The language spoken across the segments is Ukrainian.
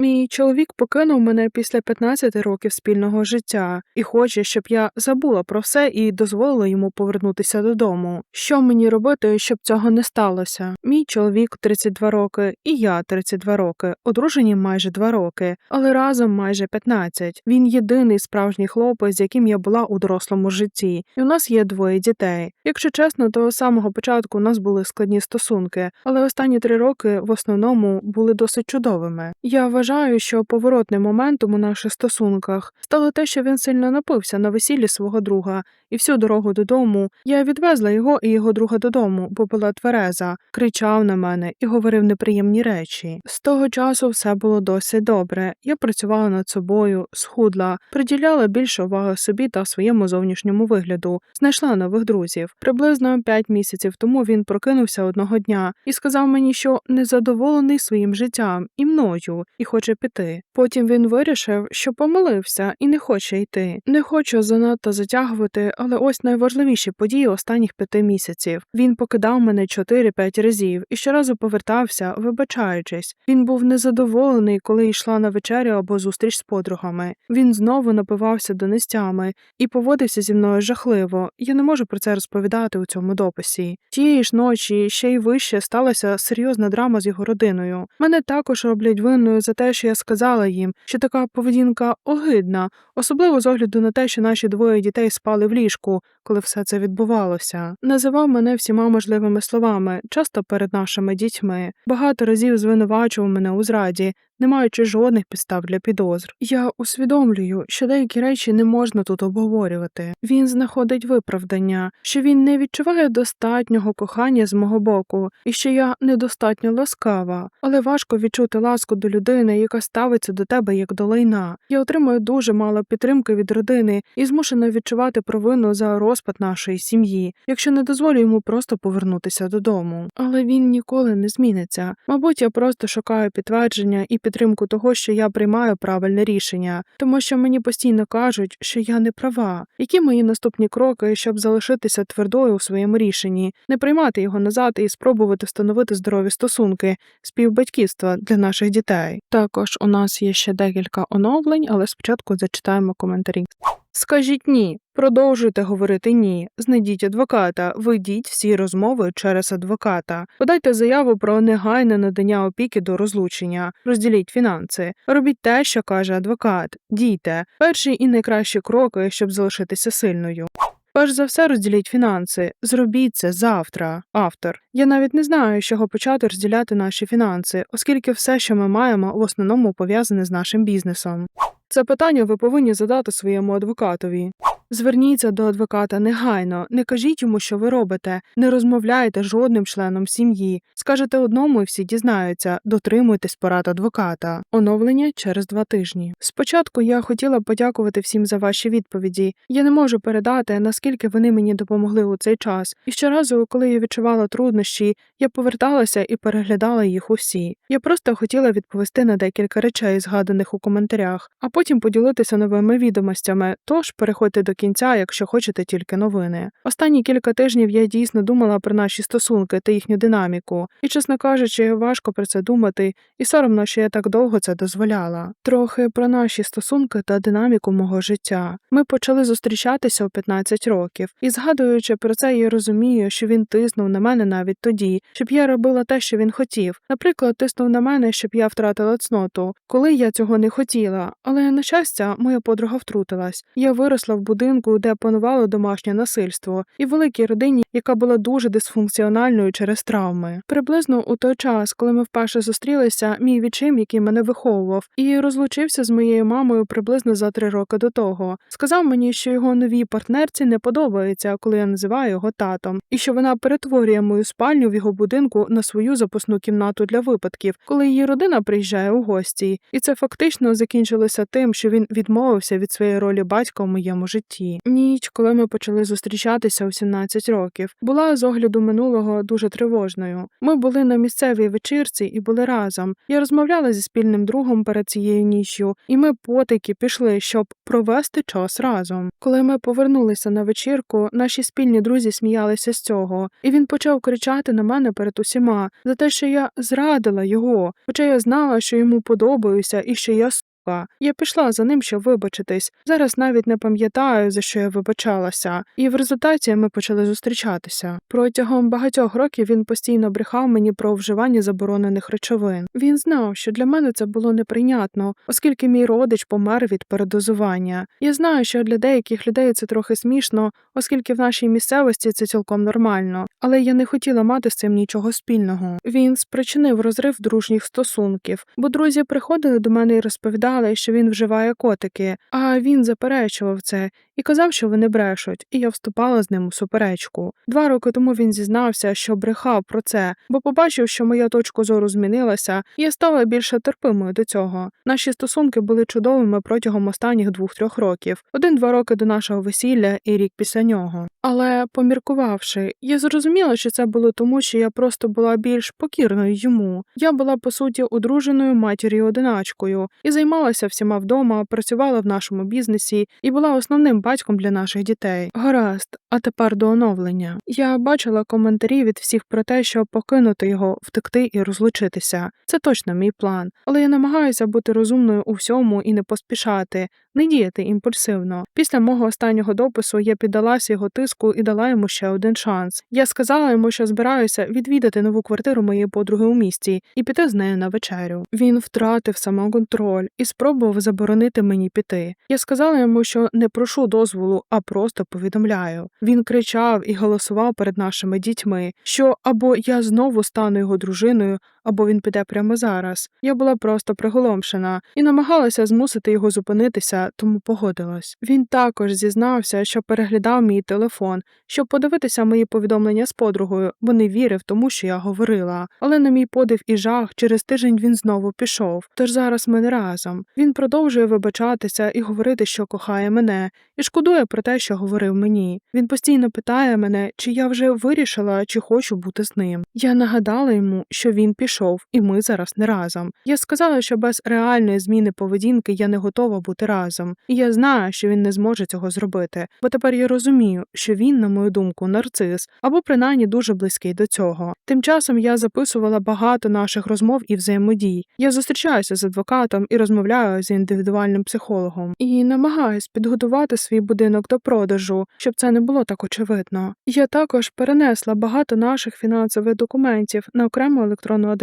Мій чоловік покинув мене після 15 років спільного життя і хоче, щоб я забула про все і дозволила йому повернутися додому. Що мені робити, щоб цього не сталося? Мій чоловік 32 роки, і я 32 роки, одружені майже 2 роки, але разом майже 15. Він єдиний справжній хлопець, з яким я була у дорослому житті, і у нас є двоє дітей. Якщо чесно, то з самого початку у нас були складні стосунки, але останні три роки в основному були досить чудовими. Я вважаю, що поворотним моментом у наших стосунках стало те, що він сильно напився на весіллі свого друга, і всю дорогу додому я відвезла його і його друга додому, бо була твереза, кричав на мене і говорив неприємні речі. З того часу все було досить добре. Я працювала над собою, схудла, приділяла більше уваги собі та своєму зовнішньому вигляду, знайшла нових друзів. Приблизно п'ять місяців тому він прокинувся одного дня і сказав мені, що незадоволений своїм життям і мною, і хоче піти. Потім він вирішив, що помилився і не хоче йти. Не хочу занадто затягувати, але ось найважливіші події останніх п'яти місяців. Він покидав мене 4-5 разів і щоразу повертався, вибачаючись. Він був незадоволений, коли йшла на вечерю або зустріч з подругами. Він знову напивався донестями і поводився зі мною жахливо. Я не можу про це розповідати у цьому дописі. Тієї ж ночі ще й вище сталася серйозна драма з його родиною. Мене також роблять винною за те, що я сказала їм, що така поведінка огидна, особливо з огляду на те, що наші двоє дітей спали в ліжку, коли все це відбувалося. Називав мене всіма можливими словами, часто перед нашими дітьми. Багато разів звинувачував мене у зраді, не маючи жодних підстав для підозр. Я усвідомлюю, що деякі речі не можна тут обговорювати. Він знаходить виправдання, що він не відчуває достатнього кохання з мого боку, і що я недостатньо ласкава, але важко відчути ласку до людини, яка ставиться до тебе як до лайна. Я отримую дуже мало підтримки від родини і змушена відчувати провину за розпад нашої сім'ї, якщо не дозволю йому просто повернутися додому. Але він ніколи не зміниться. Мабуть, я просто шукаю підтвердження і підтримку того, що я приймаю правильне рішення, тому що мені постійно кажуть, що я не права. Які мої наступні кроки, щоб залишитися твердою у своєму рішенні, не приймати його назад і спробувати встановити здорові стосунки, співбатьківства для наших дітей. Також у нас є ще декілька оновлень, але спочатку зачитаємо коментарі. Скажіть ні, продовжуйте говорити ні. Знайдіть адвоката, ведіть всі розмови через адвоката. Подайте заяву про негайне надання опіки до розлучення, розділіть фінанси, робіть те, що каже адвокат, дійте. Перші і найкращі кроки, щоб залишитися сильною. Перш за все, розділіть фінанси. Зробіть це завтра. Автор. Я навіть не знаю, з чого почати розділяти наші фінанси, оскільки все, що ми маємо, в основному пов'язане з нашим бізнесом. Це питання ви повинні задати своєму адвокатові. Зверніться до адвоката негайно, не кажіть йому, що ви робите, не розмовляйте жодним членом сім'ї. Скажете одному, і всі дізнаються, дотримуйтесь порад адвоката. Оновлення через два тижні. Спочатку я хотіла подякувати всім за ваші відповіді. Я не можу передати, наскільки вони мені допомогли у цей час. І щоразу, коли я відчувала труднощі, я поверталася і переглядала їх усі. Я просто хотіла відповісти на декілька речей, згаданих у коментарях, а потім поділитися новими відомостями. Тож переходьте до кінця, якщо хочете тільки новини. Останні кілька тижнів я дійсно думала про наші стосунки та їхню динаміку, і, чесно кажучи, важко про це думати, і соромно, що я так довго це дозволяла. Трохи про наші стосунки та динаміку мого життя. Ми почали зустрічатися у 15 років, і згадуючи про це, я розумію, що він тиснув на мене навіть тоді, щоб я робила те, що він хотів. Наприклад, тиснув на мене, щоб я втратила цноту, коли я цього не хотіла. Але на щастя, моя подруга втрутилась. Я виросла в будинку, де панувало домашнє насильство, і великій родині, яка була дуже дисфункціональною через травми. Приблизно у той час, коли ми вперше зустрілися, мій відчим, який мене виховував, і розлучився з моєю мамою приблизно за три роки до того. Сказав мені, що його новій партнерці не подобається, коли я називаю його татом, і що вона перетворює мою спальню в його будинку на свою запасну кімнату для випадків, коли її родина приїжджає у гості, і це фактично закінчилося тим, що він відмовився від своєї ролі батька у моєму житті. Житті. Ніч, коли ми почали зустрічатися у 17 років, була з огляду минулого дуже тривожною. Ми були на місцевій вечірці і були разом. Я розмовляла зі спільним другом перед цією ніччю, і ми потайки пішли, щоб провести час разом. Коли ми повернулися на вечірку, наші спільні друзі сміялися з цього, і він почав кричати на мене перед усіма за те, що я зрадила його, хоча я знала, що йому подобаюся і що я сука. Я пішла за ним, щоб вибачитись. Зараз навіть не пам'ятаю, за що я вибачалася, і в результаті ми почали зустрічатися. Протягом багатьох років він постійно брехав мені про вживання заборонених речовин. Він знав, що для мене це було неприйнятно, оскільки мій родич помер від передозування. Я знаю, що для деяких людей це трохи смішно, оскільки в нашій місцевості це цілком нормально, але я не хотіла мати з цим нічого спільного. Він спричинив розрив дружніх стосунків, бо друзі приходили до мене і розповідали, що він вживає котики, а він заперечував це і казав, що вони брешуть, і я вступала з ним у суперечку. Два роки тому він зізнався, що брехав про це, бо побачив, що моя точка зору змінилася, і я стала більше терпимою до цього. Наші стосунки були чудовими протягом останніх двох-трьох років, один-два роки до нашого весілля і рік після нього. Але поміркувавши, я зрозуміла, що це було тому, що я просто була більш покірною йому. Я була по суті одруженою матір'ю одиначкою і займалася всіма вдома, працювала в нашому бізнесі і була основним батьком для наших дітей. Гаразд, а тепер до оновлення. Я бачила коментарі від всіх про те, що покинути його, втекти і розлучитися. Це точно мій план, але я намагаюся бути розумною у всьому і не поспішати, не діяти імпульсивно. Після мого останнього допису я піддалася його тиску і дала йому ще один шанс. Я сказала йому, що збираюся відвідати нову квартиру моєї подруги у місті і піти з нею на вечерю. Він втратив самоконтроль і спробував заборонити мені піти. Я сказала йому, що не прошу дозволу, а просто повідомляю. Він кричав і голосував перед нашими дітьми, що або я знову стану його дружиною, або він піде прямо зараз. Я була просто приголомшена і намагалася змусити його зупинитися, тому погодилась. Він також зізнався, що переглядав мій телефон, щоб подивитися мої повідомлення з подругою, бо не вірив тому, що я говорила. Але на мій подив і жах через тиждень він знову пішов. Тож зараз ми не разом. Він продовжує вибачатися і говорити, що кохає мене, і шкодує про те, що говорив мені. Він постійно питає мене, чи я вже вирішила, чи хочу бути з ним. Я нагадала йому, що він пішов, і ми зараз не разом. Я сказала, що без реальної зміни поведінки я не готова бути разом, і я знаю, що він не зможе цього зробити, бо тепер я розумію, що він, на мою думку, нарцис або принаймні дуже близький до цього. Тим часом я записувала багато наших розмов і взаємодій. Я зустрічаюся з адвокатом і розмовляю з індивідуальним психологом і намагаюсь підготувати свій будинок до продажу, щоб це не було так очевидно. Я також перенесла багато наших фінансових документів на окрему електронну адресу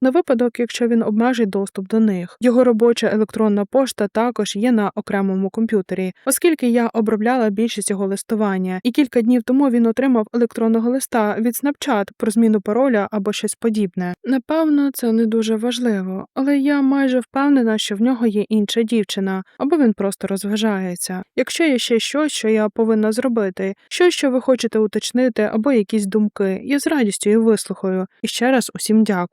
на випадок, якщо він обмежить доступ до них. Його робоча електронна пошта також є на окремому комп'ютері, оскільки я обробляла більшість його листування, і кілька днів тому він отримав електронного листа від Snapchat про зміну пароля або щось подібне. Напевно, це не дуже важливо, але я майже впевнена, що в нього є інша дівчина, або він просто розважається. Якщо є ще щось, що я повинна зробити, щось, що ви хочете уточнити, або якісь думки, я з радістю їх вислухаю. І ще раз усім дякую.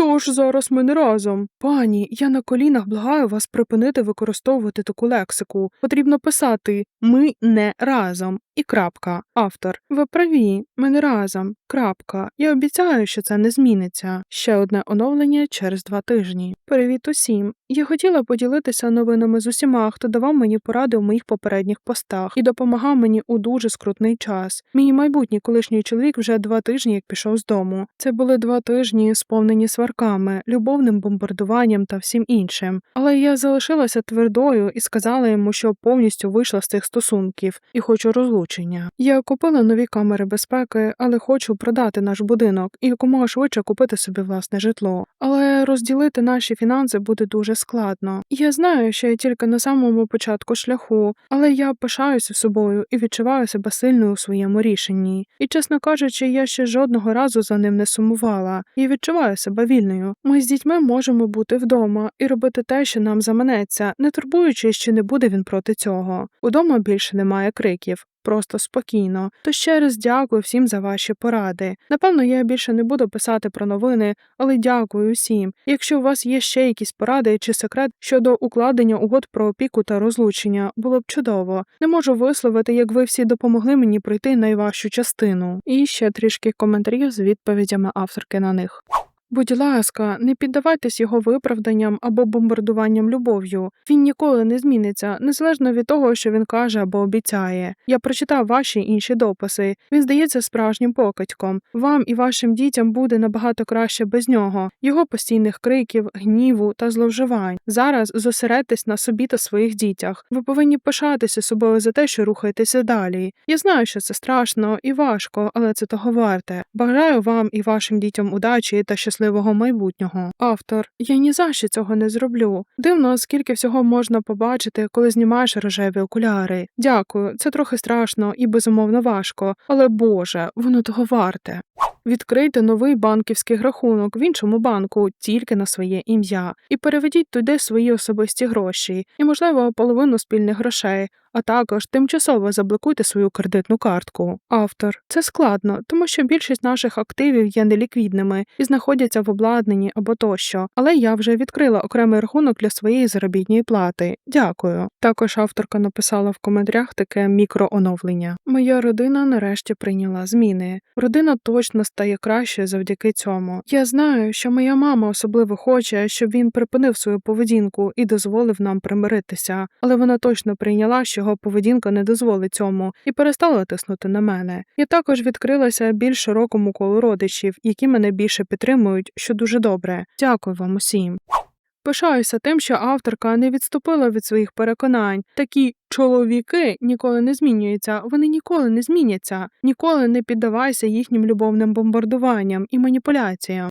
Тож зараз ми не разом. Пані, я на колінах благаю вас припинити використовувати таку лексику. Потрібно писати ми не разом. І крапка. Автор. Ви праві, ми не разом. Крапка. Я обіцяю, що це не зміниться. Ще одне оновлення через два тижні. Привіт усім. Я хотіла поділитися новинами з усіма, хто давав мені поради у моїх попередніх постах і допомагав мені у дуже скрутний час. Мій майбутній колишній чоловік вже два тижні як пішов з дому. Це були два тижні, сповнені сварками, любовним бомбардуванням та всім іншим. Але я залишилася твердою і сказала йому, що повністю вийшла з цих стосунків і хочу розлучення. Я купила нові камери безпеки, але хочу продати наш будинок і якомога швидше купити собі власне житло. Але розділити наші фінанси буде дуже складно. Я знаю, що я тільки на самому початку шляху, але я пишаюся собою і відчуваю себе сильною у своєму рішенні. І, чесно кажучи, я ще жодного разу за ним не сумувала і відчуваю себе вільною. Ми з дітьми можемо бути вдома і робити те, що нам заманеться, не турбуючись, чи не буде він проти цього. Удома більше немає криків. Просто спокійно. То ще раз дякую всім за ваші поради. Напевно, я більше не буду писати про новини, але дякую всім. Якщо у вас є ще якісь поради чи секрет щодо укладення угод про опіку та розлучення, було б чудово. Не можу висловити, як ви всі допомогли мені пройти найважчу частину. І ще трішки коментарів з відповідями авторки на них. Будь ласка, не піддавайтесь його виправданням або бомбардуванням любов'ю. Він ніколи не зміниться, незалежно від того, що він каже або обіцяє. Я прочитав ваші інші дописи. Він здається справжнім покидьком. Вам і вашим дітям буде набагато краще без нього, його постійних криків, гніву та зловживань. Зараз зосередьтесь на собі та своїх дітях. Ви повинні пишатися собою за те, що рухаєтеся далі. Я знаю, що це страшно і важко, але це того варте. Бажаю вам і вашим дітям удачі та щасливого майбутнього. Автор, я ні за що цього не зроблю. Дивно, скільки всього можна побачити, коли знімаєш рожеві окуляри. Дякую, це трохи страшно і безумовно важко, але Боже, воно того варте. Відкрийте новий банківський рахунок в іншому банку тільки на своє ім'я і переведіть туди свої особисті гроші і, можливо, половину спільних грошей, а також тимчасово заблокуйте свою кредитну картку. Автор це складно, тому що більшість наших активів є неліквідними і знаходяться в обладнанні або тощо. Але я вже відкрила окремий рахунок для своєї заробітної плати. Дякую. Також авторка написала в коментарях таке мікрооновлення. Моя родина нарешті прийняла зміни. Родина точно стає краще завдяки цьому. Я знаю, що моя мама особливо хоче, щоб він припинив свою поведінку і дозволив нам примиритися, але вона точно прийняла, що його поведінка не дозволить цьому, і перестала тиснути на мене. Я також відкрилася більш широкому колу родичів, які мене більше підтримують, що дуже добре. Дякую вам усім. Пишаюся тим, що авторка не відступила від своїх переконань. Такі чоловіки ніколи не змінюються, вони ніколи не зміняться, ніколи не піддавайся їхнім любовним бомбардуванням і маніпуляціям.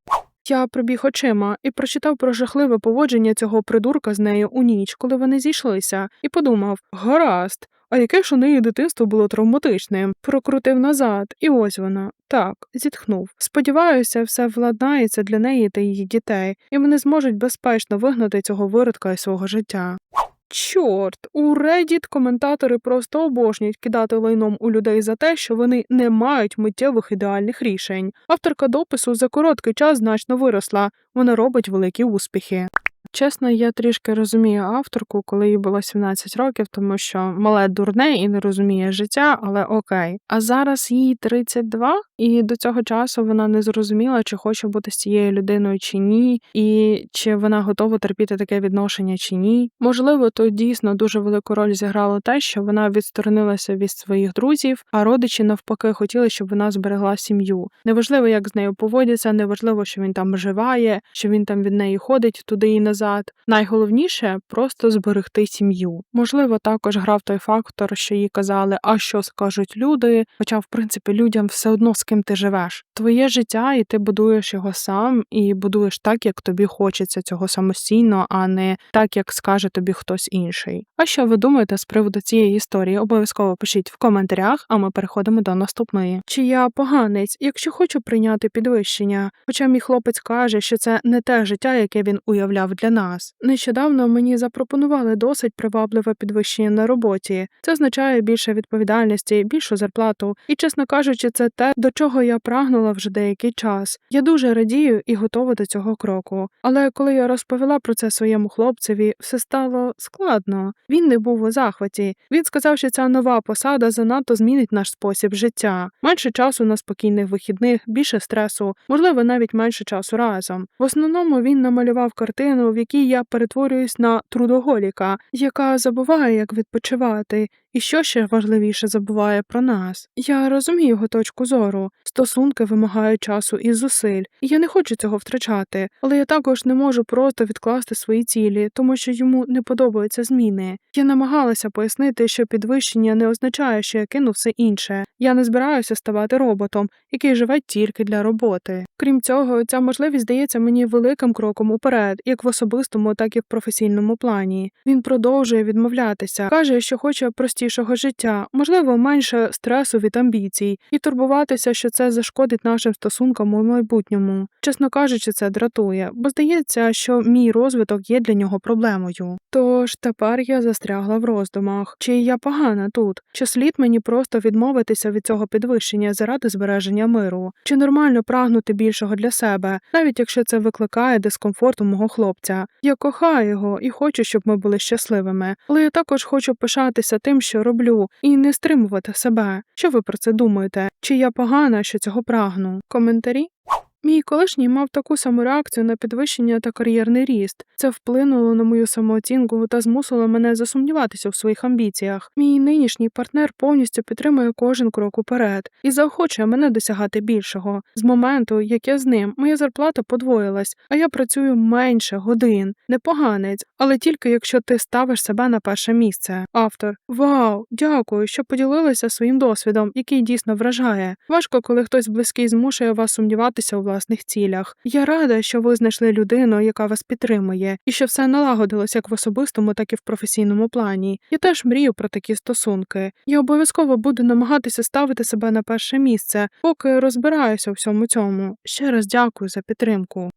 Я пробіг очима і прочитав про жахливе поводження цього придурка з нею у ніч, коли вони зійшлися, і подумав: гаразд, а яке ж у неї дитинство було травматичним? Прокрутив назад, і ось вона. Так, зітхнув. Сподіваюся, все владнається для неї та її дітей, і вони зможуть безпечно вигнати цього виродка із свого життя. Чорт, у Reddit коментатори просто обожнюють кидати лайном у людей за те, що вони не мають миттєвих ідеальних рішень. Авторка допису за короткий час значно виросла, вона робить великі успіхи. Чесно, я трішки розумію авторку, коли їй було 17 років, тому що мале дурне і не розуміє життя, але окей. А зараз їй 32, і до цього часу вона не зрозуміла, чи хоче бути з цією людиною чи ні, і чи вона готова терпіти таке відношення чи ні. Можливо, тут дійсно дуже велику роль зіграло те, що вона відсторонилася від своїх друзів, а родичі навпаки хотіли, щоб вона зберегла сім'ю. Неважливо, як з нею поводяться, неважливо, що він там вживає, що він там від неї ходить туди і назад. Найголовніше просто зберегти сім'ю. Можливо, також грав той фактор, що їй казали, а що скажуть люди. Хоча, в принципі, людям все одно з ким ти живеш. Твоє життя, і ти будуєш його сам, і будуєш так, як тобі хочеться цього самостійно, а не так, як скаже тобі хтось інший. А що ви думаєте з приводу цієї історії? Обов'язково пишіть в коментарях, а ми переходимо до наступної. Чи я поганець, якщо хочу прийняти підвищення? Хоча мій хлопець каже, що це не те життя, яке він уявляв для нас. Нещодавно мені запропонували досить привабливе підвищення на роботі. Це означає більше відповідальності, більшу зарплату, і, чесно кажучи, це те, до чого я прагнула вже деякий час. Я дуже радію і готова до цього кроку. Але коли я розповіла про це своєму хлопцеві, все стало складно. Він не був у захваті. Він сказав, що ця нова посада занадто змінить наш спосіб життя. Менше часу на спокійних вихідних, більше стресу, можливо, навіть менше часу разом. В основному він намалював картину, в якій я перетворююсь на трудоголіка, яка забуває, як відпочивати, і що ще важливіше забуває про нас. Я розумію його точку зору. Стосунки вимагають часу і зусиль, і я не хочу цього втрачати, але я також не можу просто відкласти свої цілі, тому що йому не подобаються зміни. Я намагалася пояснити, що підвищення не означає, що я кину все інше. Я не збираюся ставати роботом, який живе тільки для роботи. Крім цього, ця можливість здається мені великим кроком уперед, як в особистому, так і в професійному плані. Він продовжує відмовлятися, каже, що хоче прості простішого життя, можливо, менше стресу від амбіцій, і турбуватися, що це зашкодить нашим стосункам у майбутньому. Чесно кажучи, це дратує, бо здається, що мій розвиток є для нього проблемою. Тож тепер я застрягла в роздумах, чи я погана тут, чи слід мені просто відмовитися від цього підвищення заради збереження миру, чи нормально прагнути більшого для себе, навіть якщо це викликає дискомфорт у мого хлопця. Я кохаю його і хочу, щоб ми були щасливими, але я також хочу пишатися тим, що роблю, і не стримувати себе. Що ви про це думаєте? Чи я погана, що цього прагну? Коментарі? Мій колишній мав таку саму реакцію на підвищення та кар'єрний ріст. Це вплинуло на мою самооцінку та змусило мене засумніватися в своїх амбіціях. Мій нинішній партнер повністю підтримує кожен крок уперед і заохочує мене досягати більшого. З моменту, як я з ним, моя зарплата подвоїлась, а я працюю менше годин. Непоганець, але тільки якщо ти ставиш себе на перше місце. Автор Вау, дякую, що поділилися своїм досвідом, який дійсно вражає. Важко, коли хтось близький змушує вас сумніватися у власних цілях. Я рада, що ви знайшли людину, яка вас підтримує, і що все налагодилось як в особистому, так і в професійному плані. Я теж мрію про такі стосунки. Я обов'язково буду намагатися ставити себе на перше місце, поки розбираюся у всьому цьому. Ще раз дякую за підтримку.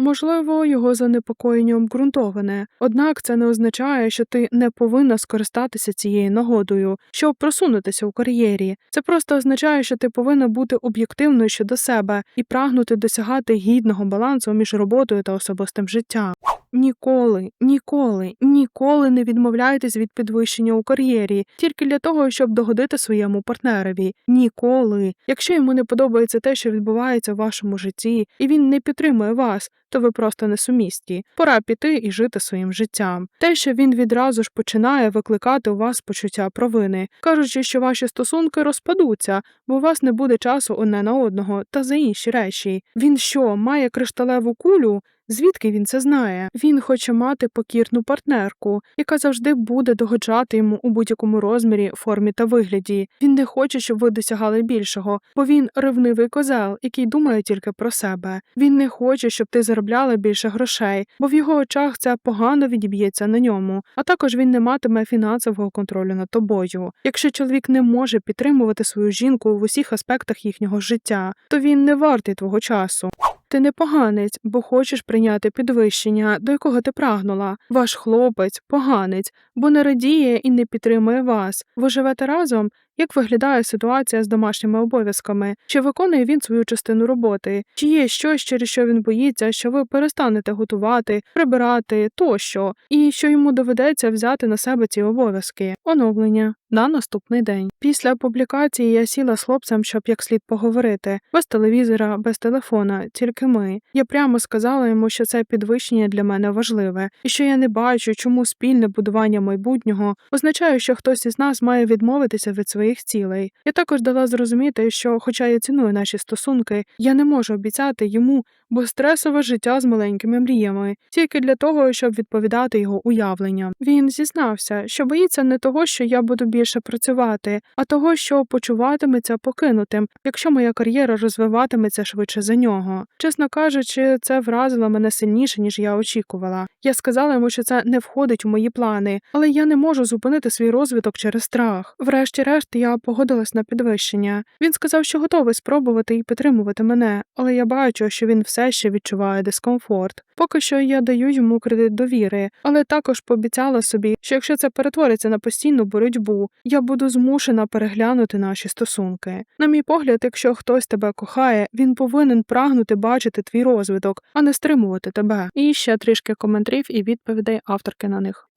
Можливо, його занепокоєння обґрунтоване, однак це не означає, що ти не повинна скористатися цією нагодою, щоб просунутися у кар'єрі. Це просто означає, що ти повинна бути об'єктивною щодо себе і прагнути досягати гідного балансу між роботою та особистим життям. Ніколи, ніколи, ніколи не відмовляйтесь від підвищення у кар'єрі тільки для того, щоб догодити своєму партнерові. Ніколи. Якщо йому не подобається те, що відбувається в вашому житті, і він не підтримує вас, то ви просто несумісті. Пора піти і жити своїм життям. Те, що він відразу ж починає викликати у вас почуття провини, кажучи, що ваші стосунки розпадуться, бо у вас не буде часу одне на одного та за інші речі. Він що, має кришталеву кулю? Звідки він це знає? Він хоче мати покірну партнерку, яка завжди буде догоджати йому у будь-якому розмірі, формі та вигляді. Він не хоче, щоб ви досягали більшого, бо він ревнивий козел, який думає тільки про себе. Він не хоче, щоб ти заробляла більше грошей, бо в його очах це погано відіб'ється на ньому. А також він не матиме фінансового контролю над тобою. Якщо чоловік не може підтримувати свою жінку в усіх аспектах їхнього життя, то він не вартий твого часу. Ти не поганець, бо хочеш прийняти підвищення, до якого ти прагнула. Ваш хлопець поганець, бо не радіє і не підтримує вас. Ви живете разом. Як виглядає ситуація з домашніми обов'язками? Чи виконує він свою частину роботи? Чи є щось, через що він боїться, що ви перестанете готувати, прибирати тощо, і що йому доведеться взяти на себе ці обов'язки? Оновлення на наступний день. Після публікації я сіла з хлопцем, щоб як слід поговорити, без телевізора, без телефона, тільки ми. Я прямо сказала йому, що це підвищення для мене важливе, і що я не бачу, чому спільне будування майбутнього означає, що хтось із нас має відмовитися від своїх цілей. Я також дала зрозуміти, що, хоча я ціную наші стосунки, я не можу обіцяти йому, бо стресове життя з маленькими мріями, тільки для того, щоб відповідати його уявленням. Він зізнався, що боїться не того, що я буду більше працювати, а того, що почуватиметься покинутим, якщо моя кар'єра розвиватиметься швидше за нього. Чесно кажучи, це вразило мене сильніше, ніж я очікувала. Я сказала йому, що це не входить у мої плани, але я не можу зупинити свій розвиток через страх. Врешті-решт, я погодилась на підвищення. Він сказав, що готовий спробувати і підтримувати мене, але я бачу, що він все ще відчуває дискомфорт. Поки що я даю йому кредит довіри, але також пообіцяла собі, що якщо це перетвориться на постійну боротьбу, я буду змушена переглянути наші стосунки. На мій погляд, якщо хтось тебе кохає, він повинен прагнути бачити твій розвиток, а не стримувати тебе. І ще трішки коментарів і відповідей авторки на них.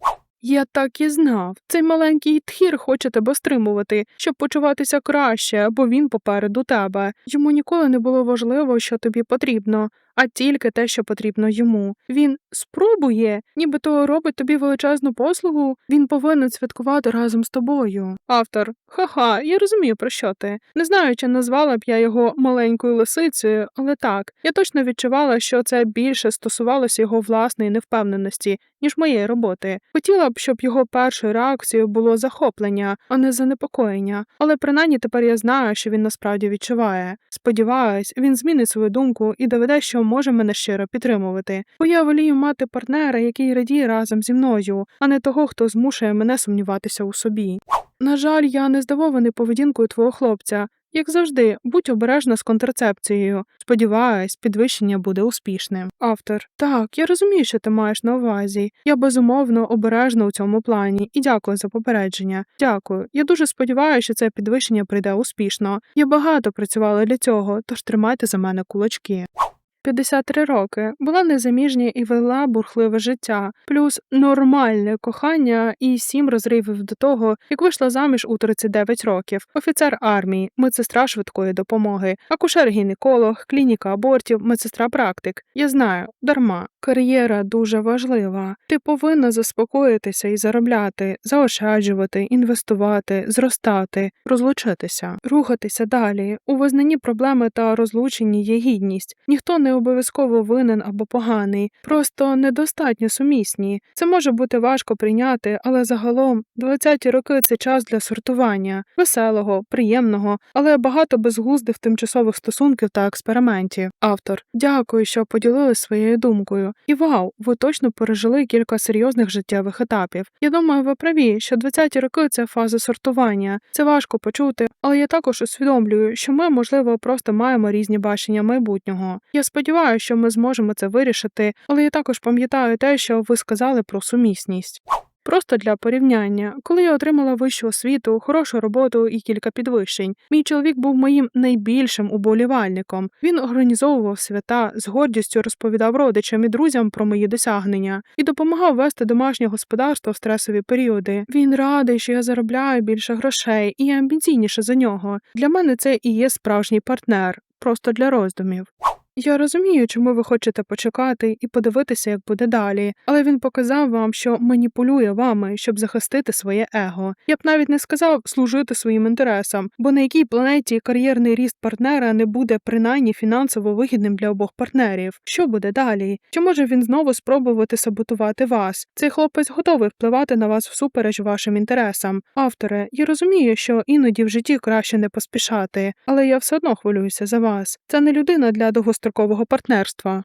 Я так і знав. Цей маленький тхір хоче тебе стримувати, щоб почуватися краще, бо він попереду тебе. Йому ніколи не було важливо, що тобі потрібно, а тільки те, що потрібно йому. Він спробує, нібито робить тобі величезну послугу. Він повинен святкувати разом з тобою. Автор, ха-ха, я розумію про що ти. Не знаю, чи назвала б я його маленькою лисицею, але так, я точно відчувала, що це більше стосувалося його власної невпевненості, ніж моєї роботи. Хотіла б, щоб його першою реакцією було захоплення, а не занепокоєння. Але принаймні тепер я знаю, що він насправді відчуває. Сподіваюсь, він змінить свою думку і доведе, що може мене щиро підтримувати. Бо я волію мати партнера, який радіє разом зі мною, а не того, хто змушує мене сумніватися у собі. На жаль, я не здивований поведінкою твого хлопця. Як завжди, будь обережна з контрацепцією. Сподіваюсь, підвищення буде успішним. Автор так, я розумію, що ти маєш на увазі. Я безумовно обережна у цьому плані і дякую за попередження. Дякую. Я дуже сподіваюся, що це підвищення прийде успішно. Я багато працювала для цього, тож тримайте за мене кулачки. 53 роки, була незаміжня і вела бурхливе життя, плюс нормальне кохання і сім розривів до того, як вийшла заміж у 39 років, офіцер армії, медсестра швидкої допомоги, акушер-гінеколог, клініка абортів, медсестра практик. Я знаю, дарма. Кар'єра дуже важлива. Ти повинна заспокоїтися і заробляти, заощаджувати, інвестувати, зростати, розлучитися, рухатися далі. У визнанні проблеми та розлученні є гідність. Ніхто не обов'язково винен або поганий, просто недостатньо сумісні. Це може бути важко прийняти, але загалом 20-ті роки це час для сортування, веселого, приємного, але багато безглуздих тимчасових стосунків та експериментів. Автор, дякую, що поділились своєю думкою. І вау, ви точно пережили кілька серйозних життєвих етапів. Я думаю, ви праві, що 20-ті роки це фаза сортування. Це важко почути, але я також усвідомлюю, що ми, можливо, просто маємо різні бачення майбутнього. Я сподіваюся, що ми зможемо це вирішити, але я також пам'ятаю те, що ви сказали про сумісність. Просто для порівняння, коли я отримала вищу освіту, хорошу роботу і кілька підвищень, мій чоловік був моїм найбільшим уболівальником. Він організовував свята, з гордістю розповідав родичам і друзям про мої досягнення і допомагав вести домашнє господарство в стресові періоди. Він радий, що я заробляю більше грошей і я амбіційніше за нього. Для мене це і є справжній партнер, просто для роздумів. Я розумію, чому ви хочете почекати і подивитися, як буде далі, але він показав вам, що маніпулює вами, щоб захистити своє его. Я б навіть не сказав служити своїм інтересам, бо на якій планеті кар'єрний ріст партнера не буде принаймні фінансово вигідним для обох партнерів. Що буде далі? Чи може він знову спробувати саботувати вас? Цей хлопець готовий впливати на вас всупереч вашим інтересам. Авторе, я розумію, що іноді в житті краще не поспішати, але я все одно хвилююся за вас. Це не людина для довгострокового партнерства.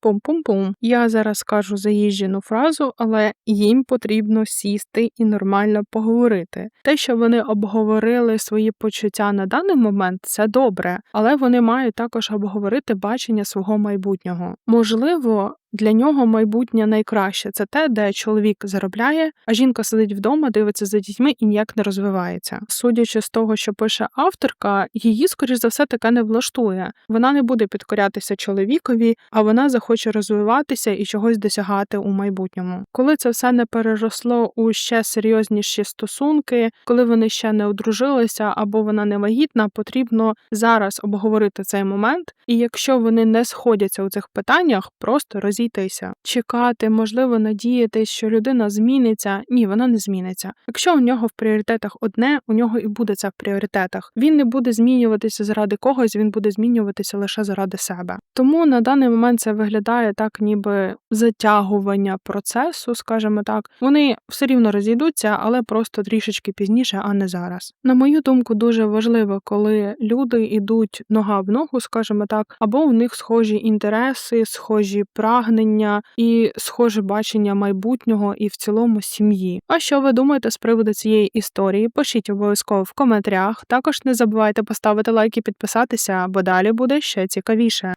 Пум-пум-пум. Я зараз скажу заїжджену фразу, але їм потрібно сісти і нормально поговорити. Те, що вони обговорили свої почуття на даний момент, це добре, але вони мають також обговорити бачення свого майбутнього. Можливо. Для нього майбутнє найкраще це те, де чоловік заробляє, а жінка сидить вдома, дивиться за дітьми і ніяк не розвивається. Судячи з того, що пише авторка, її, скоріш за все, таке не влаштує. Вона не буде підкорятися чоловікові, а вона захоче розвиватися і чогось досягати у майбутньому. Коли це все не переросло у ще серйозніші стосунки, коли вони ще не одружилися або вона не вагітна, потрібно зараз обговорити цей момент. І якщо вони не сходяться у цих питаннях, просто роз розійтися, чекати, можливо, надіятись, що людина зміниться. Ні, вона не зміниться. Якщо у нього в пріоритетах одне, у нього і буде це в пріоритетах. Він не буде змінюватися заради когось, він буде змінюватися лише заради себе. Тому на даний момент це виглядає так, ніби затягування процесу, скажімо так. Вони все рівно розійдуться, але просто трішечки пізніше, а не зараз. На мою думку, дуже важливо, коли люди йдуть нога в ногу, скажімо так, або у них схожі інтереси, схожі прагнення, прагнення і схоже бачення майбутнього і в цілому сім'ї. А що ви думаєте з приводу цієї історії? Пишіть обов'язково в коментарях. Також не забувайте поставити лайк і підписатися, бо далі буде ще цікавіше.